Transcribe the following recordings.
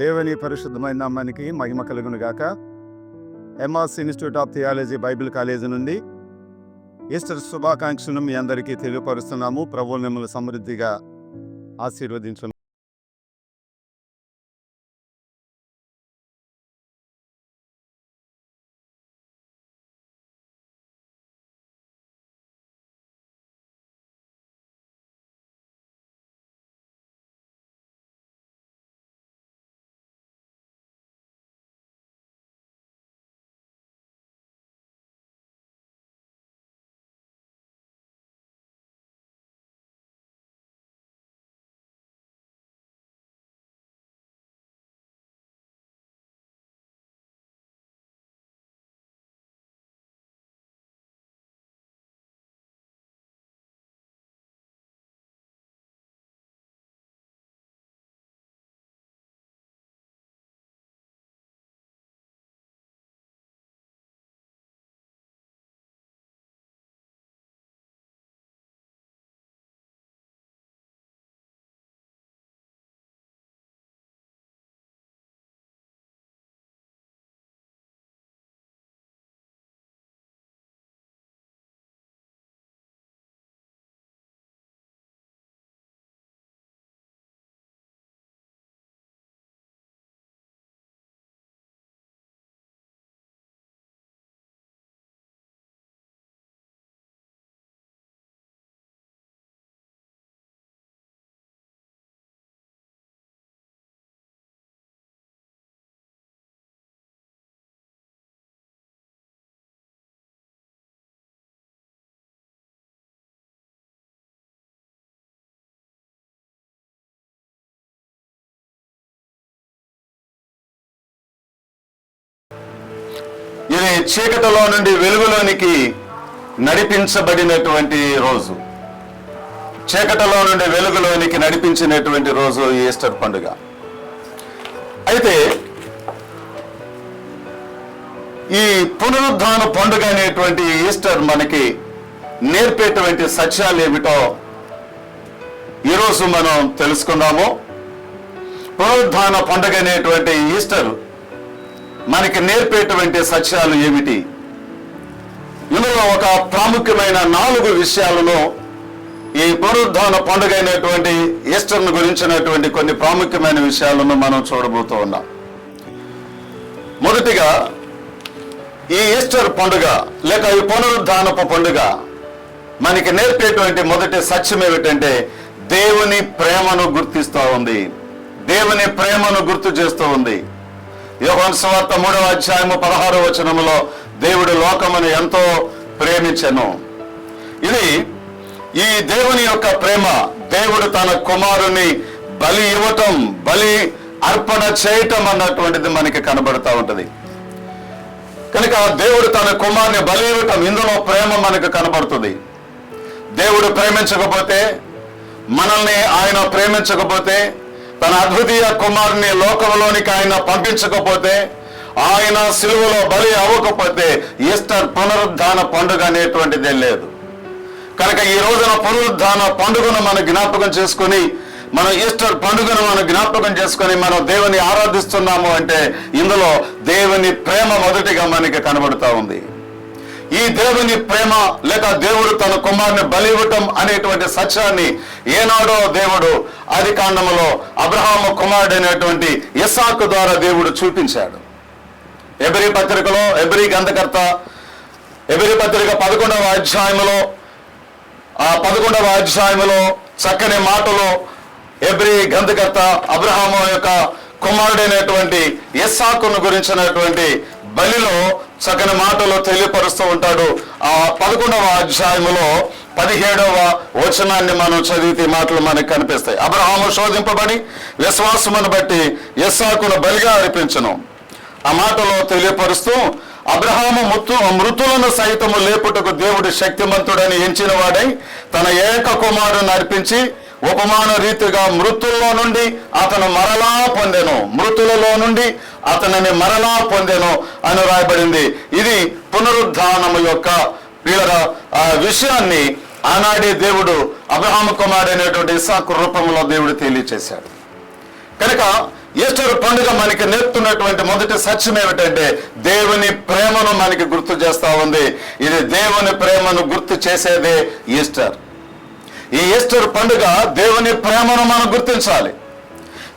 దేవుని పరిశుద్ధమైన నామానికి మహిమ కలుగును గాక. MRS institute of theology Bible college నుండి ఈస్టర్ శుభాకాంక్షలను మీ అందరికీ తెలియపరుస్తున్నాము. ప్రభు మిమ్మల్ని సమృద్ధిగా ఆశీర్వదించు చీకటిలో నుండి వెలుగులోనికి నడిపించబడినటువంటి రోజు. చీకటిలో నుండి వెలుగులోనికి నడిపించినటువంటి రోజు ఈస్టర్ పండుగ. అయితే ఈ పునరుద్ధాన పండుగ అనేటువంటి ఈస్టర్ మనకి నేర్పేటువంటి సత్యాలు ఏమిటో ఈరోజు మనం తెలుసుకుందాము. పునరుద్ధాన పండుగ అనేటువంటి ఈస్టర్ మనకి నేర్పేటువంటి సత్యాలు ఏమిటి? ఇందులో ఒక ప్రాముఖ్యమైన నాలుగు విషయాలను ఈ పునరుద్ధాన పండుగ అయినటువంటి ఈస్టర్ను గురించినటువంటి కొన్ని ప్రాముఖ్యమైన విషయాలను మనం చూడబోతూ ఉన్నాం. మొదటిగా ఈ ఈస్టర్ పండుగ లేక ఈ పునరుద్ధానపు పండుగ మనకి నేర్పేటువంటి మొదటి సత్యం ఏమిటంటే దేవుని ప్రేమను గుర్తిస్తూ ఉంది. దేవుని ప్రేమను గుర్తు చేస్తూ ఉంది. యోహాను సువార్త మూడవ అధ్యాయము పదహారవ వచనములో దేవుడు లోకమును ఎంతో ప్రేమించను. ఇది ఈ దేవుని యొక్క ప్రేమ. దేవుడు తన కుమారుని బలి ఇవ్వటం బలి అర్పణ చేయటం అన్నటువంటిది మనకి కనబడతా ఉంటది. కనుక దేవుడు తన కుమారుని బలి ఇవ్వటం ఇందులో ప్రేమ మనకు కనబడుతుంది. దేవుడు ప్రేమించకపోతే మనల్ని ఆయన ప్రేమించకపోతే తన అద్వితీయ కుమారుని లోకంలోనికి ఆయన పంపించకపోతే ఆయన సిలువలో బలి అవ్వకపోతే ఈస్టర్ పునరుద్ధాన పండుగ అనేటువంటిదే లేదు. కనుక ఈ రోజున పునరుద్ధాన పండుగను మనం జ్ఞాపకం చేసుకొని మనం ఈస్టర్ పండుగను మనం జ్ఞాపకం చేసుకొని మనం దేవుని ఆరాధిస్తున్నాము అంటే ఇందులో దేవుని ప్రేమ మొదటిగా మనకి కనబడుతూ ఉంది. ఈ దేవుని ప్రేమ లేక దేవుడు తన కుమారుని బలి ఇవ్వటం అనేటువంటి సత్యాన్ని ఏనాడో దేవుడు ఆది కాండములో అబ్రహాము కుమారుడు అనేటువంటి ఇసాకు ద్వారా దేవుడు చూపించాడు. ఎబరి పత్రికలో ఎబరి గంధకర్త ఎబరి పత్రిక పదకొండవ అధ్యాయంలో ఆ పదకొండవ అధ్యాయంలో చక్కని మాటలో ఎబ్రి గంధకర్త అబ్రహాము యొక్క కుమారుడైనటువంటి ఎస్సాకును గురించినటువంటి బలిలో చక్కని మాటలు తెలియపరుస్తూ ఉంటాడు. ఆ పదకొండవ అధ్యాయములో పదిహేడవ వచనాన్ని మనం చదివితే మాటలు మనకు కనిపిస్తాయి. అబ్రహాము శోధింపబడి విశ్వాసమును బట్టి యస్సాకును బలిగా అర్పించను. ఆ మాటలో తెలియపరుస్తూ అబ్రహాము ముత్తు మృతులను సైతము లేపుటకు దేవుడు శక్తిమంతుడని ఎంచిన వాడై తన ఏక కుమారుని అర్పించి ఉపమాన రీతిగా మృతుల్లో నుండి అతను మరలా పొందెను. మృతులలో నుండి అతనిని మరలా పొందెను అని రాయబడింది. ఇది పునరుద్ధానము యొక్క వీళ్ళ ఆ విషయాన్ని ఆనాడే దేవుడు అబ్రహాము కుమారుడైనటువంటి ఇసాకు రూపంలో దేవుడు తెలియచేశాడు. కనుక ఈస్టర్ పండుగ మనకి నేర్పుతున్నటువంటి మొదటి సత్యం ఏమిటంటే దేవుని ప్రేమను మనకి గుర్తు చేస్తా ఉంది. ఇది దేవుని ప్రేమను గుర్తు చేసేదే ఈస్టర్. ఈ ఈస్టర్ పండుగ దేవుని ప్రేమను మనం గుర్తించాలి.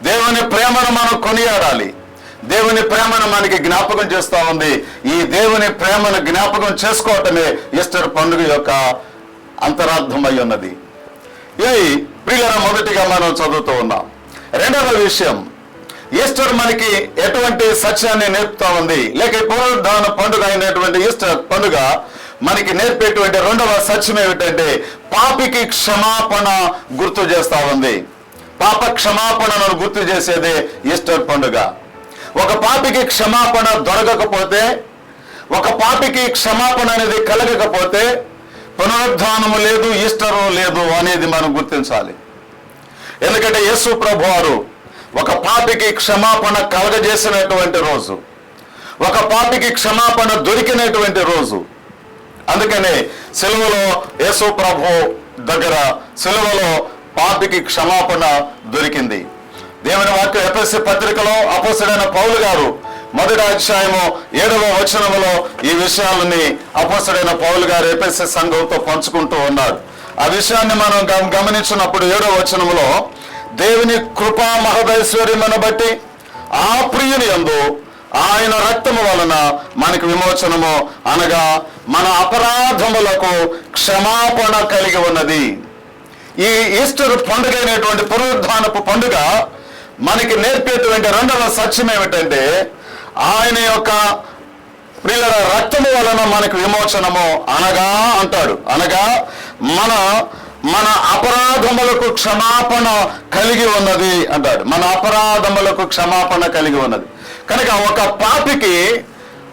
దేవుని ప్రేమను మనం కొనియాడాలి. దేవుని ప్రేమను మనకి జ్ఞాపకం చేస్తూ ఉంది. ఈ దేవుని ప్రేమను జ్ఞాపకం చేసుకోవటమే ఈస్టర్ పండుగ యొక్క అంతరార్థమై ఉన్నది. ఇది ప్రియుల మొదటిగా మనం చదువుతూ ఉన్నాం. రెండవ విషయం ఈస్టర్ మనకి ఎటువంటి సత్యాన్ని నేర్పుతా ఉంది. లేక ఈ పునరుద్ధాన పండుగ అయినటువంటి ఈస్టర్ పండుగ మనకి నేర్పేటువంటి రెండవ సత్యం ఏమిటంటే పాపికి క్షమాపణ గుర్తు చేస్తా ఉంది. పాప క్షమాపణను గుర్తు చేసేదే ఈస్టర్ పండుగ. ఒక పాపికి క్షమాపణ దొరకకపోతే ఒక పాపికి క్షమాపణ అనేది కలగకపోతే పునరుద్ధానము లేదు ఈస్టరు లేదు అనేది మనం గుర్తించాలి. ఎందుకంటే యేసు ప్రభు వారు ఒక పాపికి క్షమాపణ కలగజేసినటువంటి రోజు ఒక పాపికి క్షమాపణ దొరికినటువంటి రోజు అందుకనే సెలవులో యేసు ప్రభు దగ్గర సెలవులో పాపికి క్షమాపణ దొరికింది. దేవుని వాక్య ఎఫ్ఎస్సి పత్రికలో అపోసడైన పౌలు గారు మొదటి అధ్యాయము ఏడవ వచనములో ఈ విషయాలని అపోసడైన పౌలు గారు ఎఫ్ఎస్సి సంఘంతో పంచుకుంటూ ఉన్నారు. ఆ విషయాన్ని మనం గమ- గమనించినప్పుడు ఏడవ వచనములో దేవుని కృపా మహదైశ్వర్యమును బట్టి ఆ ప్రియుని యందు ఆయన రక్తము వలన మనకు విమోచనము అనగా మన అపరాధములకు క్షమాపణ కలిగి ఉన్నది. ఈ ఈస్టర్ పండుగ అనేటువంటి పునరుద్ధానపు పండుగ మనకి నేర్పేటువంటి రెండవ సత్యం ఏమిటంటే ఆయన యొక్క ప్రియుల రక్తము వలన మనకు విమోచనము అనగా అంటాడు. అనగా మన మన అపరాధములకు క్షమాపణ కలిగి ఉన్నది అంటాడు. మన అపరాధములకు క్షమాపణ కలిగి ఉన్నది. కనుక ఒక పాపికి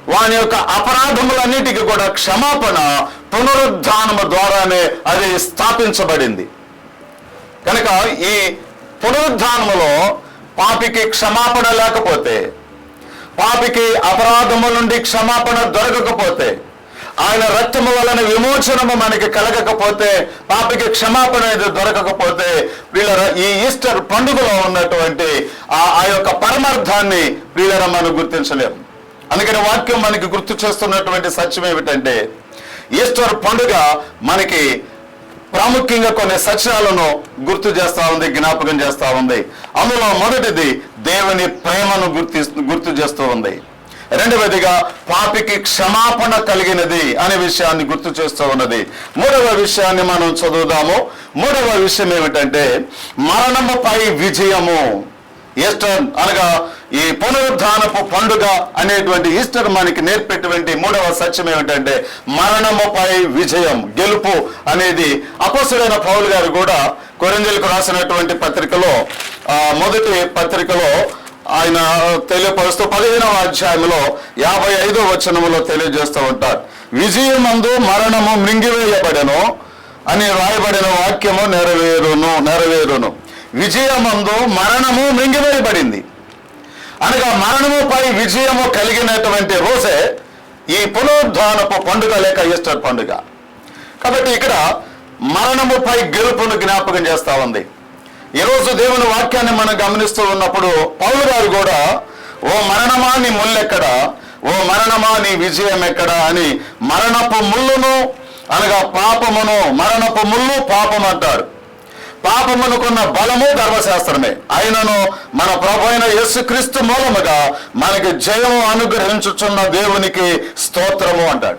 వాని యొక్క అపరాధములన్నిటికీ కూడా క్షమాపణ పునరుద్ధానము ద్వారానే అది స్థాపించబడింది. కనుక ఈ పునరుద్ధానములో పాపికి క్షమాపణ లేకపోతే పాపికి అపరాధము నుండి క్షమాపణ దొరకకపోతే ఆయన రక్తము వలన విమోచనము మనకి కలగకపోతే పాపికి క్షమాపణ అనేది దొరకకపోతే వీళ్ళ ఈ ఈస్టర్ పండుగలో ఉన్నటువంటి ఆ ఆ యొక్క పరమార్థాన్ని వీళ్ళ మనం గుర్తించలేము. అందుకని వాక్యం మనకి గుర్తు చేస్తున్నటువంటి సత్యం ఏమిటంటే ఈస్టర్ పండుగ మనకి ప్రాముఖ్యంగా కొన్ని సత్యాలను గుర్తు చేస్తా ఉంది జ్ఞాపకం చేస్తా ఉంది. అందులో మొదటిది దేవుని ప్రేమను గుర్తి గుర్తు చేస్తూ ఉంది. రెండవదిగా పాపికి క్షమాపణ కలిగినది అనే విషయాన్ని గుర్తు చేస్తూ ఉన్నది. మూడవ విషయాన్ని మనం చదువుదాము. మూడవ విషయం ఏమిటంటే మరణముపై విజయము. ఈస్టర్ అనగా ఈ పునరుద్ధానపు పండుగ అనేటువంటి ఈస్టర్ మనకి నేర్పేటువంటి మూడవ సత్యం ఏమిటంటే మరణముపై విజయం గెలుపు అనేది అపసుడైన పౌలు గారు కూడా కొరంజలకు రాసినటువంటి పత్రికలో మొదటి పత్రికలో ఆయన తెలియపరుస్తూ పదిహేనవ అధ్యాయంలో యాభై ఐదో వచనములో తెలియజేస్తూ ఉంటారు. విజయమందు మరణము మృంగివేయబడను అని రాయబడిన వాక్యము నెరవేరును నెరవేరును. విజయమందు మరణము మృంగివేయబడింది. అనగా మరణముపై విజయము కలిగినటువంటి రోజే ఈ పునరుద్ధానపు పండుగ లేక ఈస్టర్ పండుగ. కాబట్టి ఇక్కడ మరణముపై గెలుపును జ్ఞాపకం చేస్తా ఉంది. ఈరోజు దేవుని వాక్యాన్ని మనం గమనిస్తూ ఉన్నప్పుడు పౌరు గారు కూడా ఓ మరణమా నీ ముళ్ళెక్కడ ఓ మరణమా నీ విజయం ఎక్కడ అని మరణపు ముళ్ళును అనగా పాపమును మరణపు ముళ్ళు పాపం అంటారు. పాపమునుకున్న బలము ధర్మశాస్త్రమే. అయినను మన ప్రభు అయిన యేసుక్రీస్తు మూలముగా మనకి జయము అనుగ్రహించుచున్న దేవునికి స్తోత్రము అంటాడు.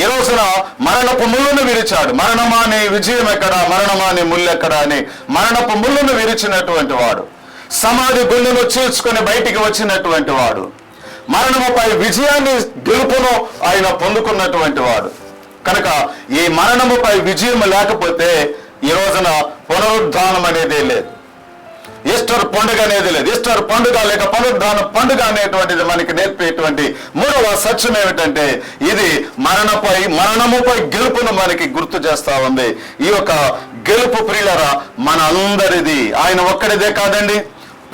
ఈ రోజున మరణపు ముళ్ళును విరిచాడు. మరణమాని విజయం ఎక్కడ? మరణమాని ముళ్ళు అని మరణపు ముళ్ళును విరిచినటువంటి వాడు. సమాధి గుళ్ళను చీల్చుకొని బయటికి వచ్చినటువంటి వాడు. మరణముపై విజయాన్ని గెలుపును ఆయన పొందుకున్నటువంటి వాడు. కనుక ఈ మరణముపై విజయం లేకపోతే ఈ రోజున పునరుద్ధానం అనేది లేదు. ఈస్టర్ పండుగ అనేది లేదు. ఈస్టర్ పండుగ లేక పునరుద్ధానం పండుగ అనేటువంటిది మనకి నేర్పేటువంటి మూడవ సత్యం ఏమిటంటే ఇది మరణపై మరణముపై గెలుపును మనకి గుర్తు చేస్తా ఉంది. ఈ యొక్క గెలుపు ప్రియులరా మన అందరిది ఆయన ఒక్కడిదే కాదండి.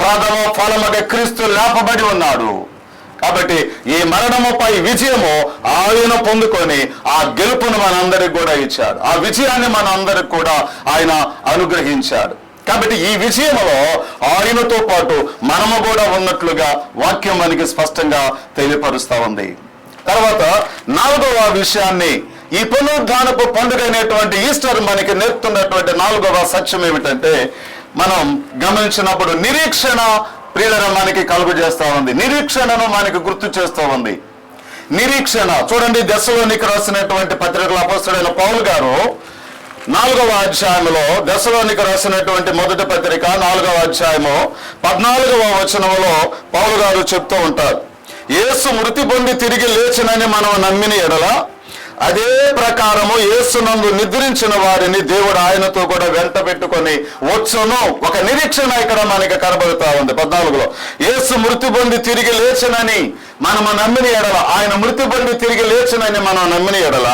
ప్రథమ ఫలమగ క్రీస్తు లేపబడి ఉన్నాడు. కాబట్టి ఈ మరణముపై విజయము ఆయన పొందుకొని ఆ గెలుపును మనందరికి కూడా ఇచ్చాడు. ఆ విజయాన్ని మనందరికి కూడా ఆయన అనుగ్రహించాడు. కాబట్టి ఈ విజయంలో ఆయనతో పాటు మనము కూడా ఉన్నట్లుగా వాక్యం మనకి స్పష్టంగా తెలియపరుస్తా ఉంది. తర్వాత నాలుగవ విషయాన్ని ఈ పునరుద్ధానపు పండుగ అయినటువంటి ఈస్టర్ మనకి నేర్పుతున్నటువంటి నాలుగవ సత్యం ఏమిటంటే మనం గమనించినప్పుడు నిరీక్షణ ప్రియులను మనకి కలుగు చేస్తూ ఉంది. నిరీక్షణను మనకి గుర్తు చేస్తూ ఉంది. నిరీక్షణ. చూడండి దశలోనికి రాసినటువంటి పత్రికల అపస్తుడైన పౌలు గారు నాలుగవ అధ్యాయంలో దశలోనికి రాసినటువంటి మొదటి పత్రిక నాలుగవ అధ్యాయము పద్నాలుగవ వచనంలో పౌలు గారు చెప్తూ ఉంటారు. ఏసు మృతి పొంది తిరిగి లేచినని మనం నమ్మిన ఎడల అదే ప్రకారము యేసునందు నిద్రించిన వారిని దేవుడు ఆయనతో కూడా వెంట పెట్టుకొని వచ్చును. ఒక నిరీక్షణ ఇక్కడ మనకి కనబడుతా ఉంది. పద్నాలుగులో యేసు మృతి పొంది తిరిగి లేచనని మనము నమ్మిన ఎడల ఆయన మృతి పొంది తిరిగి లేచనని మనం నమ్మిన ఎడల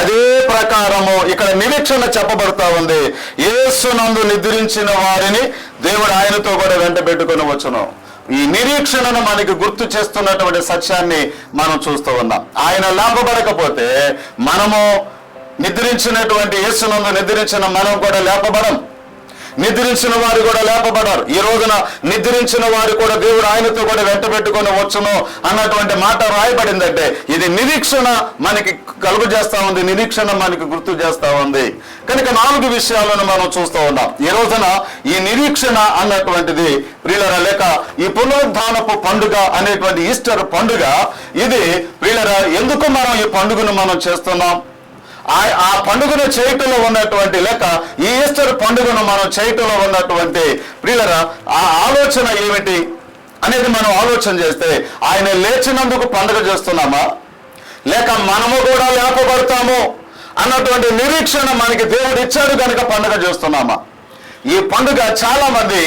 అదే ప్రకారము ఇక్కడ నిరీక్షణ చెప్పబడుతూ ఉంది. యేసునందు నిద్రించిన వారిని దేవుడు ఆయనతో కూడా వెంట పెట్టుకొని వచ్చును. ఈ నిరీక్షణను మనకి గుర్తు చేస్తున్నటువంటి సత్యాన్ని మనం చూస్తూ ఉన్నాం. ఆయన లేపబడకపోతే మనము నిద్రించినటువంటి యేసునందు నిద్రించిన మనం కూడా లేపబడం నిద్రించిన వారు కూడా లేపబడారు ఈ రోజున నిద్రించిన వారు కూడా దేవుడు ఆయనతో కూడా వెంట పెట్టుకొని వచ్చును అన్నటువంటి మాట రాయబడిందంటే ఇది నిరీక్షణ మనకి కలుగు చేస్తా ఉంది నిరీక్షణ మనకి గుర్తు చేస్తా ఉంది. కనుక నాలుగు విషయాలను మనం చూస్తూ ఉన్నాం. ఈ రోజున ఈ నిరీక్షణ అన్నటువంటిది ప్రియులరా లేక ఈ పునరుద్ధానపు పండుగ అనేటువంటి ఈస్టర్ పండుగ ఇది ప్రియులరా ఎందుకు మనం ఈ పండుగను మనం చేస్తున్నాం? ఆ- ఆ పండుగను చేయటంలో ఉన్నటువంటి లేక ఈ ఈస్టర్ పండుగను మనం చేయటంలో ఉన్నటువంటి ప్రియులరా ఆ ఆలోచన ఏమిటి అనేది మనం ఆలోచన చేస్తే ఆయన లేచినందుకు పండుగ చేస్తున్నామా? లేక మనము కూడా లేపబడతాము అన్నటువంటి నిరీక్షణ మనకి దేవుడు ఇచ్చాడు కనుక పండుగ చేస్తున్నామా? ఈ పండుగ చాలా మంది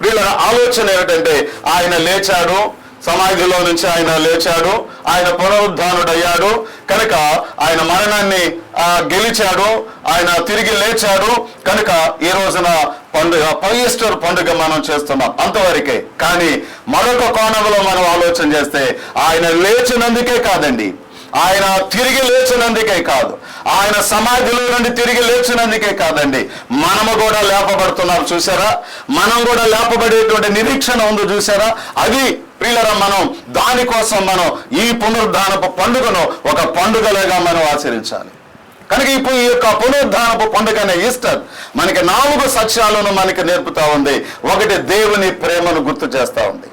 వీళ్ళ ఆలోచన ఏమిటంటే ఆయన లేచాడు సమాధిలో నుంచి ఆయన లేచాడు. ఆయన పునరుద్ధానుడయ్యాడు. కనుక ఆయన మరణాన్ని ఆ, గెలిచాడు. ఆయన తిరిగి లేచాడు. కనుక ఈ రోజున పండుగ ఈస్టర్ పండుగ మనం చేస్తున్నాం అంతవరకే. కానీ మరొక కోణంలో మనం ఆలోచన చేస్తే ఆయన లేచినందుకే కాదండి. ఆయన తిరిగి లేచినందుకే కాదు. ఆయన సమాధిలో నుండి తిరిగి లేచినందుకే కాదండి. మనము కూడా లేపబడుతున్నాం చూసారా మనం కూడా లేపబడేటువంటి నిరీక్షణ ఉంది చూసారా అది ప్రియులరా మనం దానికోసం మనం ఈ పునరుద్ధానపు పండుగను ఒక పండుగలాగా మనం ఆచరించాలి. కనుక ఇప్పుడు ఈ యొక్క పునరుద్ధానపు పండుగ అనే ఈస్టర్ మనకి నాలుగు సత్యాలను మనకి నేర్పుతా ఉంది. ఒకటి దేవుని ప్రేమను గుర్తు చేస్తా ఉంది.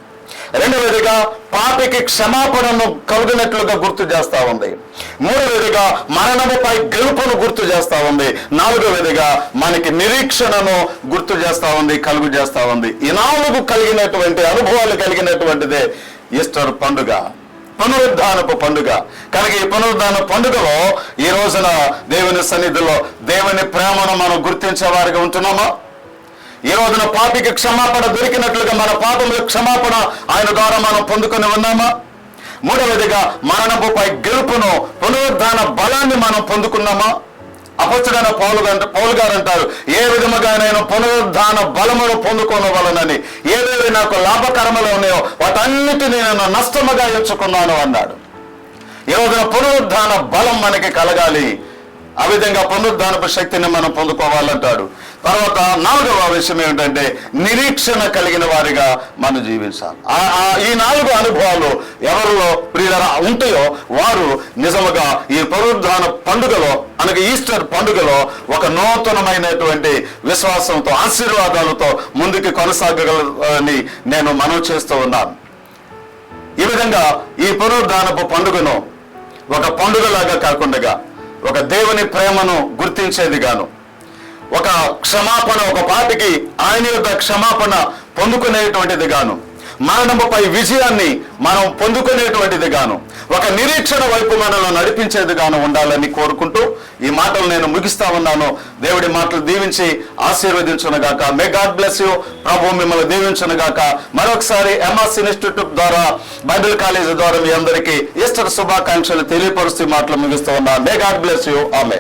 రెండవదిగా పాపికి క్షమాపణను కలుగునట్లుగా గుర్తు చేస్తా ఉంది. మూడవదిగా మరణముపై గెలుపును గుర్తు చేస్తా ఉంది. నాలుగవదిగా మనకి నిరీక్షణను గుర్తు చేస్తా ఉంది కలుగు చేస్తా ఉంది. ఈ నాలుగు కలిగినటువంటి అనుభవాలు కలిగినటువంటిదే ఈస్టర్ పండుగ. పునరుద్ధానపు పండుగ. కనుక ఈ పునరుద్ధాన పండుగలో ఈ రోజున దేవుని సన్నిధిలో దేవుని ప్రేమను మనం గుర్తించే వారిగా ఉంటున్నామా? ఈ రోజున పాపికి క్షమాపణ దొరికినట్లుగా మన పాపముల క్షమాపణ ఆయన ద్వారా మనం పొందుకొని ఉన్నామా? మూడవదిగా మరణపుపై గెలుపును పునరుద్ధాన బలాన్ని మనం పొందుకున్నామా? అపస్తుడైన పౌలు పౌలు గారు అంటారు ఏ విధముగా నేను పునరుద్ధాన బలమును పొందుకోనవలనని? ఏవేవి నాకు లాభకరములు ఉన్నాయో వాటన్నిటిని నేను నష్టముగా ఎంచుకున్నాను అన్నాడు. ఈ రోజున పునరుద్ధాన బలం మనకి కలగాలి. ఆ విధంగా పునరుద్ధానపు శక్తిని మనం పొందుకోవాలంటాడు. తర్వాత నాలుగవ విషయం ఏమిటంటే నిరీక్షణ కలిగిన వారిగా మనం జీవించాలి. ఈ నాలుగు అనుభవాలు ఎవరిలో ప్రియుల ఉంటాయో వారు నిజముగా ఈ పునరుద్ధాన పండుగలో అనగా ఈస్టర్ పండుగలో ఒక నూతనమైనటువంటి విశ్వాసంతో ఆశీర్వాదాలతో ముందుకు కొనసాగలని నేను మనం చేస్తూ ఉన్నాను. ఈ విధంగా ఈ పునరుద్ధానపు పండుగను ఒక పండుగలాగా కాకుండా ఒక దేవుని ప్రేమను గుర్తించేది గాను. ఒక క్షమాపణ ఒక పాటికి ఆయన యొక్క క్షమాపణ పొందుకునేటువంటిది గాను. మరణముపై విజయాన్ని మనం పొందుకునేటువంటిది గాను. ఒక నిరీక్షణ వైపు మనల్ని నడిపించేది గాను ఉండాలని కోరుకుంటూ ఈ మాటలు నేను ముగిస్తా ఉన్నాను. దేవుడి మాటలు దీవించి ఆశీర్వదించునుగాక. మే గాడ్ బ్లెస్ యూ ప్రభు మిమ్మల్ని దీవించునుగాక. మరొకసారి ఎంఎస్ ఇన్స్టిట్యూట్ ద్వారా బైబిల్ కాలేజీ ద్వారా మీ అందరికీ ఈస్టర్ శుభాకాంక్షలు తెలియపరుస్తూ మాటలు ముగిస్తూ ఉన్నాను మే గాడ్ బ్లెస్ యూ ఆమె